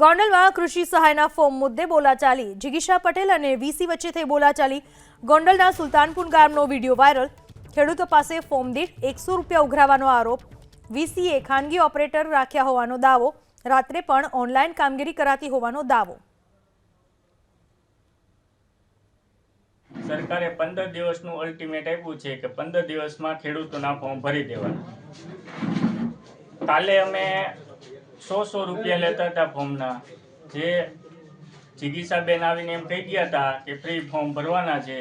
ગોંડલમાં કૃષિ સહાયના ફોર્મ મુદ્દે બોલાચાલી. જિગીશા પટેલ અને વીસી વચ્ચે થઈ બોલાચાલી. ગોંડલના સુલતાનપુર ગામનો વીડિયો વાયરલ. ખેડૂતો પાસે ફોર્મ દીઠ એકસો રૂપિયા ઉઘરાવવાનો આરોપ. વીસીએ ખાનગી ઓપરેટર રાખ્યા હોવાનો દાવો. રાત્રે પણ ઓનલાઈન કામગીરી કરાતી હોવાનો દાવો. સરકારે પંદર દિવસનું અલ્ટિમેટ આપ્યું છે કે પંદર દિવસમાં ખેડૂતોના ફોર્મ ભરી દેવાના. કાલે અમે સો સો રૂપિયા લેતા હતા ફોર્મના. જે જિગીસાબેન આવીને એમ કહી ગયા હતા કે ફ્રી ફોર્મ ભરવાના છે.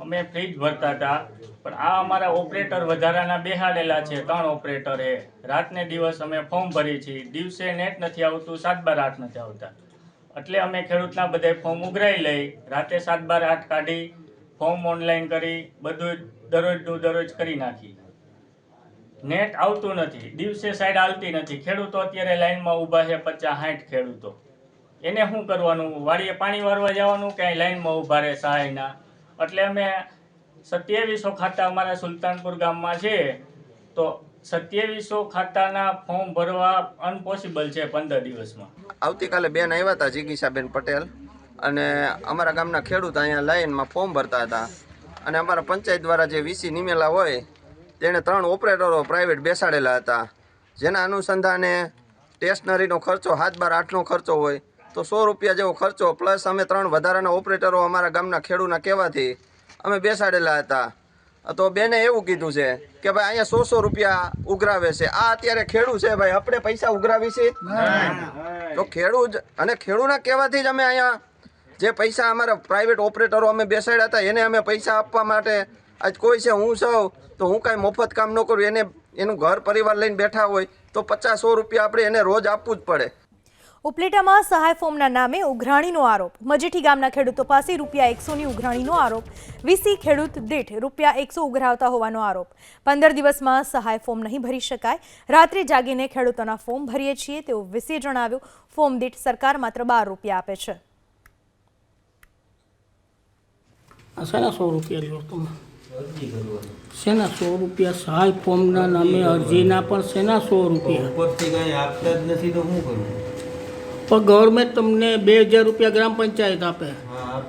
અમે ફ્રી જ ભરતા હતા. પણ આ અમારા ઓપરેટર વધારાના બેહાડેલા છે. ત્રણ ઓપરેટર એ. રાતને દિવસ અમે ફોર્મ ભરીએ છીએ. દિવસે નેટ નથી આવતું સાત બાર આઠ નથી આવતા. એટલે અમે ખેડૂતના બધા ફોર્મ ઉઘરાઈ લઈ, રાતે સાત બાર આઠ કાઢી ફોર્મ ઓનલાઈન કરી બધું દરરોજનું દરરોજ કરી નાખી. નેટ આવતું નથી, દિવસે સાઈડ આવતી નથી. ખેડૂતો અત્યારે લાઈનમાં ઊભા છે પચાસ સાઠ ખેડૂતો. એને શું કરવાનું? વાડીએ પાણી વારવા જવાનું? ક્યાંય લાઈનમાં ઊભા રહે સહાયના? એટલે અમે સત્યાવીસો ખાતા અમારા સુલતાનપુર ગામમાં છે. તો સત્યાવીસો ખાતાના ફોર્મ ભરવા અનપોસિબલ છે પંદર દિવસમાં. આવતીકાલે બેન આવ્યા હતા જિગીશાબેન પટેલ અને અમારા ગામના ખેડૂત અહીંયા લાઈનમાં ફોર્મ ભરતા હતા. અને અમારા પંચાયત દ્વારા જે વીસી નિમેલા હોય તેણે ત્રણ ઓપરેટરો પ્રાઇવેટ બેસાડેલા હતા. જેના અનુસંધાને સ્ટેશનરીનો ખર્ચો હાથ બાર આઠનો ખર્ચો હોય તો સો રૂપિયા જેવો ખર્ચો પ્લસ અમે ત્રણ વધારાના ઓપરેટરો અમારા ગામના ખેડૂના કહેવાથી અમે બેસાડેલા હતા. તો બેને એવું કીધું છે કે ભાઈ અહીંયા સો સો રૂપિયા ઉઘરાવે છે. આ અત્યારે ખેડૂ છે ભાઈ આપણે પૈસા ઉઘરાવી છે? તો ખેડૂત અને ખેડૂના કહેવાથી જ અમે અહીંયા જે પૈસા અમારા પ્રાઇવેટ ઓપરેટરો અમે બેસાડ્યા હતા એને અમે પૈસા આપવા માટે આજ કોઈ છે હું સૌ તો હું કાંઈ મફત કામ ન કરું એને એનું ઘર પરિવાર લઈને બેઠા હોય તો પચાસ સો રૂપિયા આપણે એને રોજ આપવું જ પડે. ઉપલેટામાં સહાય ફોર્મના નામે ઉઘરાણીનો આરોપ. મજેઠી ગામના ખેડૂતો પાસે રૂપિયા એકસોની ઉઘરાણીનો આરોપ. વીસી ખેડૂત દીઠ રૂપિયા એકસો ઉઘરાવતા હોવાનો આરોપ. પંદર દિવસમાં સહાય ફોર્મ નહીં ભરી શકાય. રાત્રે જાગીને ખેડૂતોના ફોર્મ ભરીએ છીએ તેવું વીસીએ જણાવ્યું. ફોર્મ દીઠ સરકાર માત્ર બાર રૂપિયા આપે છે. શેના સો રૂપિયા લ્યો તમે? શેના સો રૂપિયા? સહાય ફોર્મના નામે અરજીના પણ શેના સો રૂપિયા? ઉપરથી કાંઈ આપતા જ નથી તો શું કરવું પણ ગવર્મેન્ટ તમને બે હજાર રૂપિયા ગ્રામ પંચાયત આપે.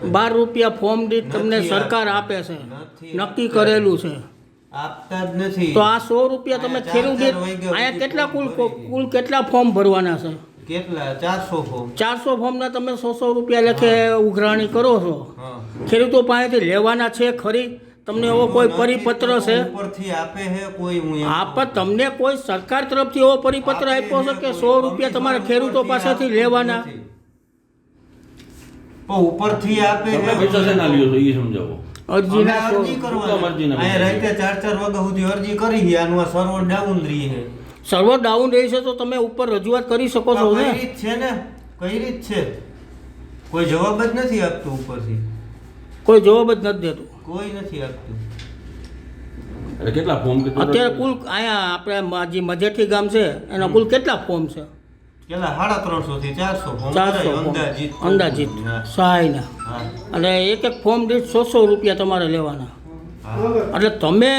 બાર રૂપિયા ફોર્મ દીઠ તમને સરકાર આપે છે. નક્કી કરેલું છે. આપતા જ નથી. તો આ સો રૂપિયા તમે ખેડૂત અહીંયા કેટલા કુલ કુલ કેટલા ફોર્મ ભરવાના છે? કેટલા? ચારસો ફોર્મ. ચારસો ફોર્મના તમે સો સો રૂપિયા લેખે ઉઘરાણી કરો છો. ખેડૂતો પાસેથી લેવાના છે ખરી. તમને એવો કોઈ પરિપત્ર છે? ઉપરથી આપે છે કોઈ હું એમ તમને કોઈ સરકાર તરફથી એવો પરિપત્ર આપ્યો છે કે સો રૂપિયા તમારે ખેડૂતો પાસેથી લેવાના. ઉપરથી આપે તમે છે પૈસા શેના લ્યો છો એ સમજાવો. અરજી કરવાની. રાતે ચાર ચાર વાગ્યા સુધી અરજી કરી છે આનું સર્વર ડાઉન રહી છે સર્વર ડાઉન રહી છે તો તમે ઉપર રજૂઆત કરી શકો છો કઈ ને? રીત છે ને? કઈ રીત છે? કોઈ જવાબ જ નથી આપતું ઉપરથી. કોઈ જવાબ જ નથી દેતું. કોઈ નથી આપતું એટલે કેટલા ફોર્મ કે અત્યારે કુલ અહીંયા આપણે જે મજેઠી ગામ છે એના કુલ કેટલા ફોર્મ છે? કેટલા? સાડા ત્રણસો થી ચારસો ચારસો અંદાજિત. સહાયના અને એક એક ફોર્મ દીઠ સો સો રૂપિયા તમારે લેવાના. એટલે તમે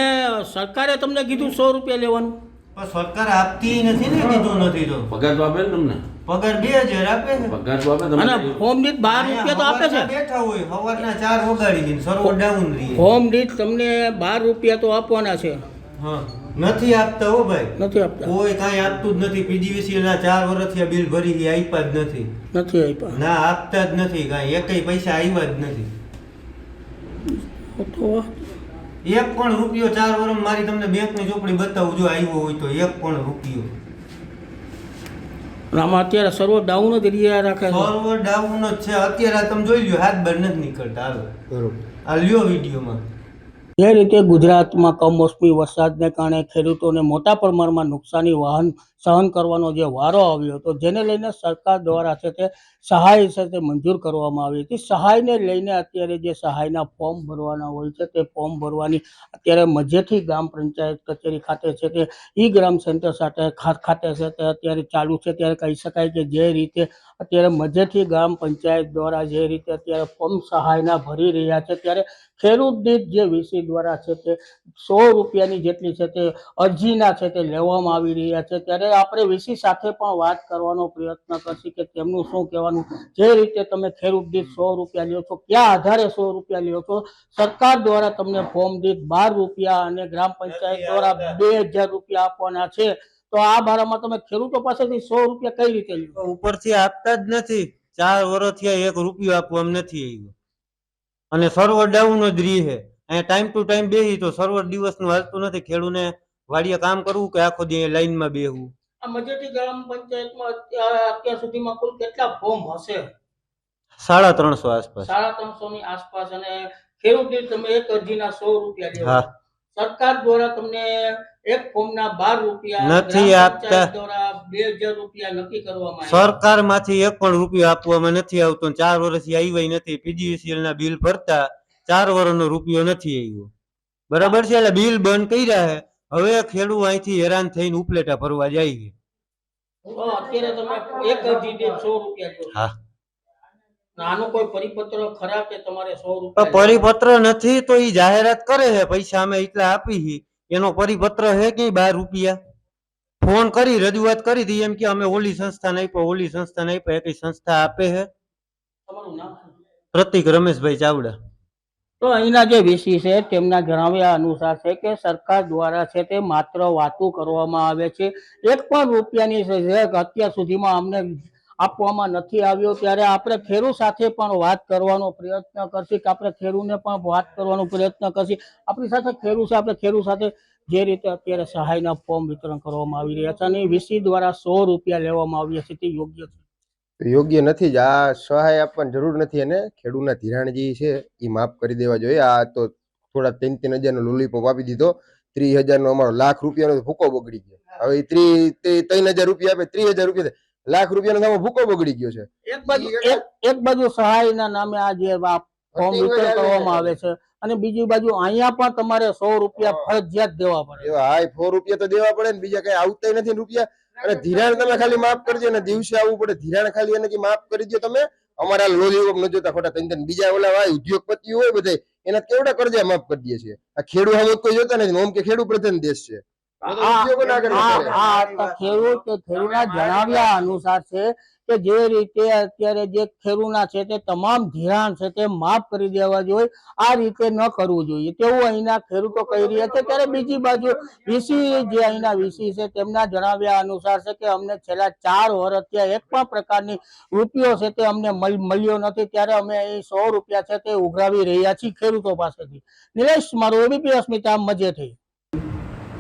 સરકારે તમને કીધું સો રૂપિયા લેવાનું. પણ સરકાર આપતી નથી ને કીધું નથી તો. પગાર તો આપે ને તમને? પગાર બે હજાર આપે છે. પગાર તો આપે અને હોમ દીઠ બાર રૂપિયા તો આપે છે. બેઠા હોય સવારના ચાર વગાડી દઈને સર્વર ડાઉન રહી. હોમ દીઠ તમને બાર રૂપિયા તો આપવાના છે. હા નથી આપતા હો ભાઈ. નથી આપતા. કોઈ કાંઈ આપતું જ નથી. પીજીવીસી ના ચાર વર્ષથી આ બિલ ભરી ગયા આપ્યા જ નથી. નથી આપ્યા ના આપતા જ નથી કાંઈ. એકય પૈસા આવ્યા જ નથી. તો એક પણ રૂપિયો ચાર વર્ષ મારી તમને બેંકની ચોપડી બતાવું જો આવ્યો હોય તો એક પણ રૂપિયો. આમાં અત્યારે સર્વ ડાઉન જ રહ્યા રાખે છે. સર્વર ડાઉન જ છે. અત્યારે આ તમે જોઈ લ્યો હાથ બહાર નથી નીકળતા. હાલો. આ લ્યો વિડીયોમાં. જે રીતે ગુજરાતમાં કમોસમી વરસાદને કારણે ખેડૂતોને મોટા પ્રમાણમાં નુકસાની વાહન સહન કરવાનો જે વારો આવ્યો હતો, જેને લઈને સરકાર દ્વારા છે તે સહાય છે તે મંજૂર કરવામાં આવી હતી. સહાયને લઈને અત્યારે જે સહાયના ફોર્મ ભરવાના હોય છે, તે ફોર્મ ભરવાની અત્યારે મજેઠી ગ્રામ પંચાયત કચેરી ખાતે છે તે ઈ ગ્રામ સેન્ટર સાથે ખાતે છે તે અત્યારે ચાલુ છે. ત્યારે કહી શકાય કે જે રીતે અત્યારે મજેઠી ગ્રામ પંચાયત દ્વારા જે રીતે અત્યારે ફોર્મ સહાયના ભરી રહ્યા છે, ત્યારે ખેડૂત દીઠ જે વીસી દ્વારા છે તે સો રૂપિયાની જેટલી છે તે અરજીના છે તે લેવામાં આવી રહ્યા છે. ત્યારે આપણે વીસી સાથે પણ વાત કરવાનો પ્રયત્ન કરશી કે તેમનું શું કહેવાનું? જે રીતે તમે ખેડૂત દીઠ સો રૂપિયા લ્યો છો ક્યાં આધારે સો રૂપિયા લ્યો છો? સરકાર દ્વારા તમને ફોર્મ દીઠ બાર રૂપિયા અને ગ્રામ પંચાયત દ્વારા બે હજાર રૂપિયા આપવાના છે. તો આ બારામાં તમે ખેડૂતો પાસેથી સો રૂપિયા કઈ રીતે લ્યો? ઉપરથી આપતા જ નથી. ચાર વર્ષથી એક રૂપિયો આપવા નથી આવ્યો. અને સર્વર ડાઉન જ રહી છે. અહીંયા ટાઈમ ટુ ટાઈમ બેસી તો સર્વર દિવસનું હાલતું નથી. ખેડૂને વાડીએ કામ કરવું કે આખો દી લાઈનમાં બેસવું આ મજેઠી ગ્રામ પંચાયતમાં અત્યાર સુધીમાં કુલ કેટલા ફોર્મ હશે? સાડા ત્રણસો આસપાસ. સાડા ત્રણસો ની આસપાસ અને ખેડૂત દીઠ તમે એક અરજીના સો રૂપિયા લેવા સરકાર દ્વારા તમને એક ફોર્મના બાર રૂપિયા નથી આપતા. દ્વારા બે હજાર રૂપિયા નક્કી કરવામાં સરકારમાંથી એક પણ રૂપિયો આપવામાં નથી આવતો. ચાર વર્ષથી આવ્યા નથી. પીજીવીસીએલ ના બિલ ભરતા ચાર વર્ષનો રૂપિયો નથી આવ્યો. બરાબર છે? એટલે બિલ બંધ કર્યા છે હવે ખેડૂત અહીંથી હેરાન થઈને ઉપલેટા ભરવા જાય છે. પરિપત્ર નથી તો એ જાહેરાત કરે છે પૈસા અમે એટલા આપી એનો પરિપત્ર છે કે બાર રૂપિયા. ફોન કરી રજૂઆત કરી હતી એમ કે અમે ઓલી સંસ્થા આપ્યો ઓલી સંસ્થા નહીં એક સંસ્થા આપે છે? પ્રતિક રમેશભાઈ ચાવડા. તો અહીંના જે વીસી છે તેમના જણાવ્યા અનુસાર છે કે સરકાર દ્વારા છે તે માત્ર વાતો કરવામાં આવે છે. એક પણ રૂપિયાની અત્યાર સુધીમાં અમને આપવામાં નથી આવ્યો. ત્યારે આપણે ખેરુ સાથે પણ વાત કરવાનો પ્રયત્ન કરશે કે આપણે ખેડૂતને પણ વાત કરવાનો પ્રયત્ન કરશે. આપણી સાથે ખેડૂત છે, આપણે ખેડૂ સાથે જે રીતે અત્યારે સહાયના ફોર્મ વિતરણ કરવામાં આવી રહ્યા છે અને વીસી દ્વારા સો રૂપિયા લેવામાં આવ્યા છે તે યોગ્ય છે. યોગ્ય નથી જ આ સહાય આપવાની જરૂર નથી અને ખેડૂતના ધિરાણજી છે એ માફ કરી દેવા જોઈએ. આ તો થોડા ત્રણ ત્રણ હજારનો લોલીપોપ આપી દીધો. ત્રીસ હજારનો અમારો લાખ રૂપિયાનો ભૂકો બગડી ગયો. હવે ત્રીસ ત્રણ હજાર રૂપિયા આપે ત્રીસ હજાર રૂપિયા લાખ રૂપિયાનો તો ભૂકો બગડી ગયો છે. એક બાજુ એક બાજુ સહાયના નામે આ જે ફોર્મ વિતરણ કરવામાં આવે છે અને બીજી બાજુ અહીંયા પણ તમારે સો રૂપિયા ફરજિયાત દેવા પડે. હા સો રૂપિયા તો દેવા પડે ને બીજા કઈ આવતા નથી રૂપિયા. અને ધિરાણ તમે ખાલી માફ કરજો ને દિવસે આવવું પડે. ધિરાણ ખાલી એને માફ કરી દો તમે. અમારા લોલીપોપ ન જોતા ખોટા ત્રણ બીજા ઓલા હોય ઉદ્યોગપતિઓ હોય બધા એના કેવડા કરજા માફ કરી દે છે. આ ખેડૂત હવે કોઈ જોતા નથી ઓમ કે ખેડૂત પ્રધાન દેશ છે. ખેડૂત ખેડૂતના જણાવ્યા અનુસાર છે કે જે રીતે અત્યારે જે ખેડૂના છે તે તમામ ધિરાણ છે તે માફ કરી દેવા જોઈએ. આ રીતે ન કરવું જોઈએ. તેવું અહીંના ખેડૂતો કહી રહ્યા છે. ત્યારે બીજી બાજુ વીસી જે અહીંના વીસી છે તેમના જણાવ્યા અનુસાર છે કે અમને છેલ્લા ચાર વર્ષથી એક પણ પ્રકારની રૂપિયો છે તે અમને મળ- મળ્યો નથી. ત્યારે અમે અહીં સો રૂપિયા છે તે ઉઘરાવી રહ્યા છીએ ખેડૂતો પાસેથી. નિલેશ, મારું એબીપી અસ્મિતા મજેઠી.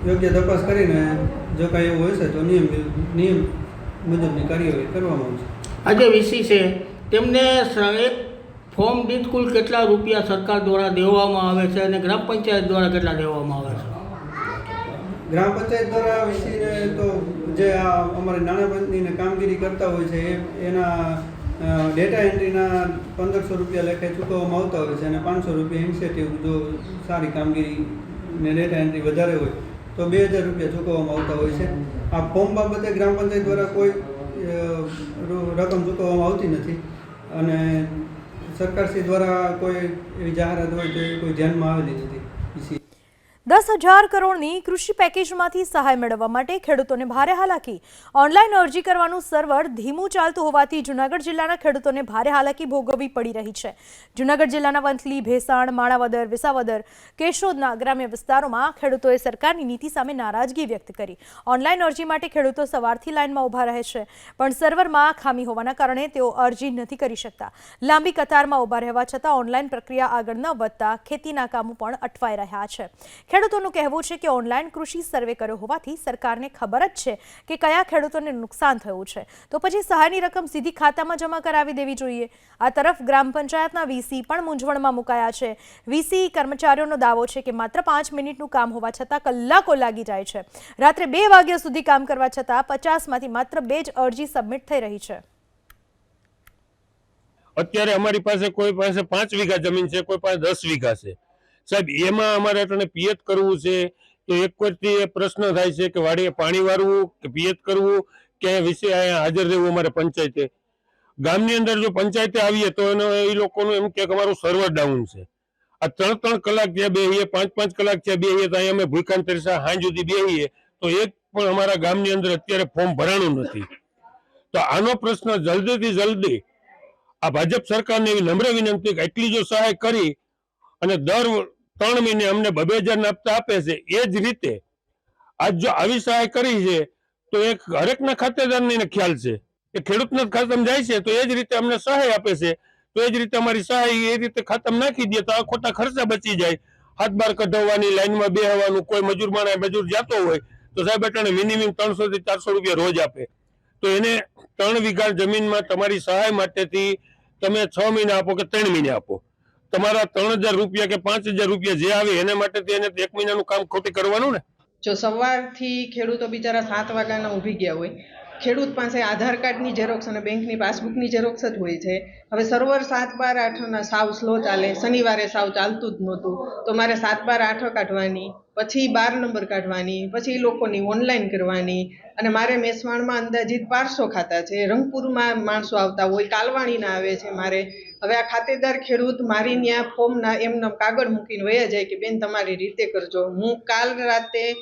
યોગ્ય તપાસ કરીને જો કાંઈ એવું હશે તો નિયમ નિયમ મુજબની કાર્યવાહી કરવામાં આવશે આજે વીસી છે. તેમને એક ફોર્મ દીઠ કુલ કેટલા રૂપિયા સરકાર દ્વારા દેવામાં આવે છે અને ગ્રામ પંચાયત દ્વારા કેટલા દેવામાં આવે છે? ગ્રામ પંચાયત દ્વારા વિસીને તો જે આ અમારી નાણાંપંચની કામગીરી કરતા હોય છે એના ડેટા એન્ટ્રીના પંદરસો રૂપિયા લેખે ચૂકવવામાં આવતા હોય છે અને પાંચસો રૂપિયા ઇન્સેટિવ જો સારી કામગીરી ને ડેટા એન્ટ્રી વધારે હોય તો બે હજાર રૂપિયા ચૂકવવામાં આવતા હોય છે. આ ફોર્મ બાબતે ગ્રામ પંચાયત દ્વારા કોઈ રકમ ચૂકવવામાં આવતી નથી. અને સરકારશ્રી દ્વારા કોઈ એવી જાહેરાત હોય તો કોઈ ધ્યાનમાં આવેલી નથી. દસ હજાર કરોડની કૃષિ પેકેજમાંથી સહાય મેળવવા માટે ખેડૂતોને ભારે હાલાકી. ઓનલાઈન અરજી કરવાનું સર્વર ધીમું ચાલતું હોવાથી જૂનાગઢ જિલ્લાના ખેડૂતોને ભારે હાલાકી ભોગવવી પડી રહી છે. જૂનાગઢ જિલ્લાના વંથલી, ભેસાણ, માણાવદર, વિસાવદર, કેશોદના ગ્રામ્ય વિસ્તારોમાં ખેડૂતોએ સરકારની નીતિ સામે નારાજગી વ્યક્ત કરી. ઓનલાઈન અરજી માટે ખેડૂતો સવારથી લાઇનમાં ઊભા રહે છે, પણ સર્વરમાં ખામી હોવાના કારણે તેઓ અરજી નથી કરી શકતા. લાંબી કતારમાં ઊભા રહેવા છતાં ઓનલાઈન પ્રક્રિયા આગળ ન વધતા ખેતીના કામો પણ અટવાઈ રહ્યા છે. ખેડૂતોનું કહેવું છે કે ઓનલાઈન કૃષિ સર્વે કર્યો હોવાથી સરકારને ખબર જ છે કે કયા ખેડૂતોને નુકસાન થયું છે. તો પછી સહાયની રકમ સીધી ખાતામાં જમા કરાવી દેવી જોઈએ. આ તરફ ગ્રામ પંચાયતના વીસી પણ મૂંઝવણમાં મુકાયા છે. વીસી કર્મચારીઓનો દાવો છે કે માત્ર પાંચ મિનિટનું કામ હોવા છતાં કલાકો લાગી જાય છે. રાત્રે બે વાગ્યા સુધી કામ કરવા છતાં પચાસમાંથી માત્ર બે જ અરજી સબમિટ થઈ રહી છે. અત્યારે અમારી પાસે કોઈ પાસે પાંચ વીઘા જમીન છે, કોઈ પાસે દસ વીઘા છે. સાહેબ, એમાં અમારે તને પિયત કરવું છે તો એક વખતે પ્રશ્ન થાય છે કે વાડીએ પાણી વારવું કે પિયત કરવું કે વિશે હાજર રહેવું અમારે પંચાયતે. ગામની અંદર જો પંચાયતે આવીએ તો એનો એ લોકોનું એમ કે અમારું સર્વર ડાઉન છે. આ ત્રણ ત્રણ કલાક ત્યાં બેહીએ, પાંચ પાંચ કલાક ત્યાં બેહીએ, તો અહીંયા અમે ભૂખાન તરીસા હાંજ સુધી બેહીએ, તો એક પણ અમારા ગામની અંદર અત્યારે ફોર્મ ભરાણું નથી. તો આનો પ્રશ્ન જલ્દીથી જલ્દી આ ભાજપ સરકારને એવી નમ્ર વિનંતી કે એટલી જો સહાય કરી અને દર ત્રણ મહિને અમને બબે હજાર હપ્તા આપે છે. એ જ રીતે આજ જો આવી સહાય કરી છે, તો એક હરેકના ખાતેદારને ખ્યાલ છે. કે ખેડૂતના ખાતામાં જાય છે, તો એ જ રીતે અમને સહાય આપે છે. તો એ જ રીતે અમારી સહાય એ રીતે ખાતામાં નાખી દે, તો આ ખોટા ખર્ચા બચી જાય. હાથ બાર કઢાવવાની, લાઈનમાં બેહવાનું, કોઈ મજૂર માણસ, મજૂર જતો હોય, તો સાહેબ અટાણે મિનિમમ ત્રણસો થી ચારસો રૂપિયા રોજ આપે. તો એને ત્રણ વીઘા જમીનમાં તમારી સહાય માટેથી તમે છ મહિના આપો કે ત્રણ મહિને આપો. તમારા ત્રણ હજાર રૂપિયા કે પાંચ હજાર રૂપિયા જે આવે એના માટે તેને એક મહિનાનું કામ ખોટી કરવાનું ને? જો સવારથી ખેડૂતો બિચારા સાત વાગ્યાના ઊભી ગયા હોય, ખેડૂત પાસે આધાર કાર્ડની ઝેરોક્ષ અને બેંકની પાસબુકની ઝેરોક્ષ જ હોય છે. હવે સર્વર સાત બાર આઠના સાવ સ્લો ચાલે, શનિવારે સાવ ચાલતું જ નહોતું. તો મારે સાત બાર આઠ કાઢવાની, પછી બાર નંબર કાઢવાની, પછી લોકોની ઓનલાઈન કરવાની, અને મારે મેસવાણમાં અંદાજિત બારસો ખાતા છે. રંગપુરમાં માણસો આવતા હોય, કાલવાણીના આવે છે મારે. હવે આ ખાતેદાર ખેડૂત મારી ત્યાં ફોર્મના એમનો કાગળ મૂકીને વયા જાય કે, બેન, તમારી રીતે કરજો. હું કાલ રાતે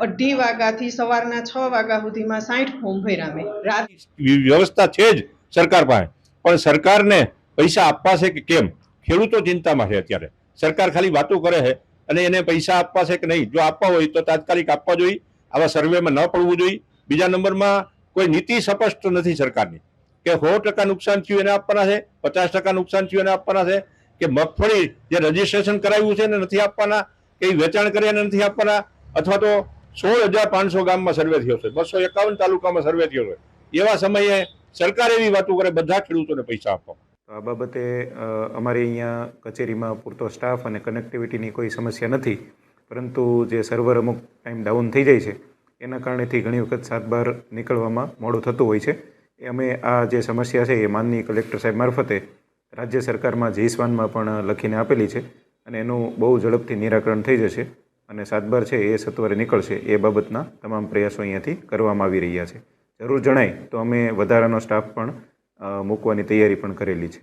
અઢી વાગ્યાથી સવારના છ વાગ્યા સુધીમાં સાઠ ફોર્મ ભર્યા મેં. રાત વ્યવસ્થા છે જ સરકાર પાસે. પણ સરકારને પૈસા આપવા છે કે કેમ? ખેડૂતો ચિંતામાં છે અત્યારે. સરકાર ખાલી વાતો કરે છે અને એને પૈસા આપવા છે કે નહીં? જો આપવા હોય તો તાત્કાલિક આપવા જોઈએ. આવા સર્વેમાં ન પડવું જોઈએ. બીજા નંબરમાં કોઈ નીતિ સ્પષ્ટ નથી સરકારની. કે સો ટકા નુકસાન થયું એને આપવાના છે, પચાસ ટકા નુકસાન થયું એને આપવાના છે, કે મગફળી જે રજીસ્ટ્રેશન કરાવ્યું છે એને નથી આપવાના, કે વેચાણ કરે એને નથી આપવાના, અથવા તો સોળ હજાર પાંચસો ગામમાં સર્વે થયો છે, બસો એકાવન તાલુકામાં સર્વે થયો છે. એવા સમયે સરકાર એવી વાતો કરે, બધા ખેડૂતોને પૈસા આપો તો આ બાબતે અમારી અહીંયા કચેરીમાં પૂરતો સ્ટાફ અને કનેક્ટિવિટીની કોઈ સમસ્યા નથી, પરંતુ જે સર્વર અમુક ટાઈમ ડાઉન થઈ જાય છે, એના કારણેથી ઘણી વખત સાત બાર નીકળવામાં મોડું થતું હોય છે. અમે આ જે સમસ્યા છે એ માનનીય કલેક્ટર સાહેબ મારફતે રાજ્ય સરકારમાં જયસ્વાનમાં પણ લખીને આપેલી છે અને એનું બહુ ઝડપથી નિરાકરણ થઈ જશે અને સાતબાર છે એ સત્વરે નીકળશે એ બાબતના તમામ પ્રયાસો અહીંયાથી કરવામાં આવી રહ્યા છે. જરૂર જણાય તો અમે વધારાનો સ્ટાફ પણ મૂકવાની તૈયારી પણ કરેલી છે.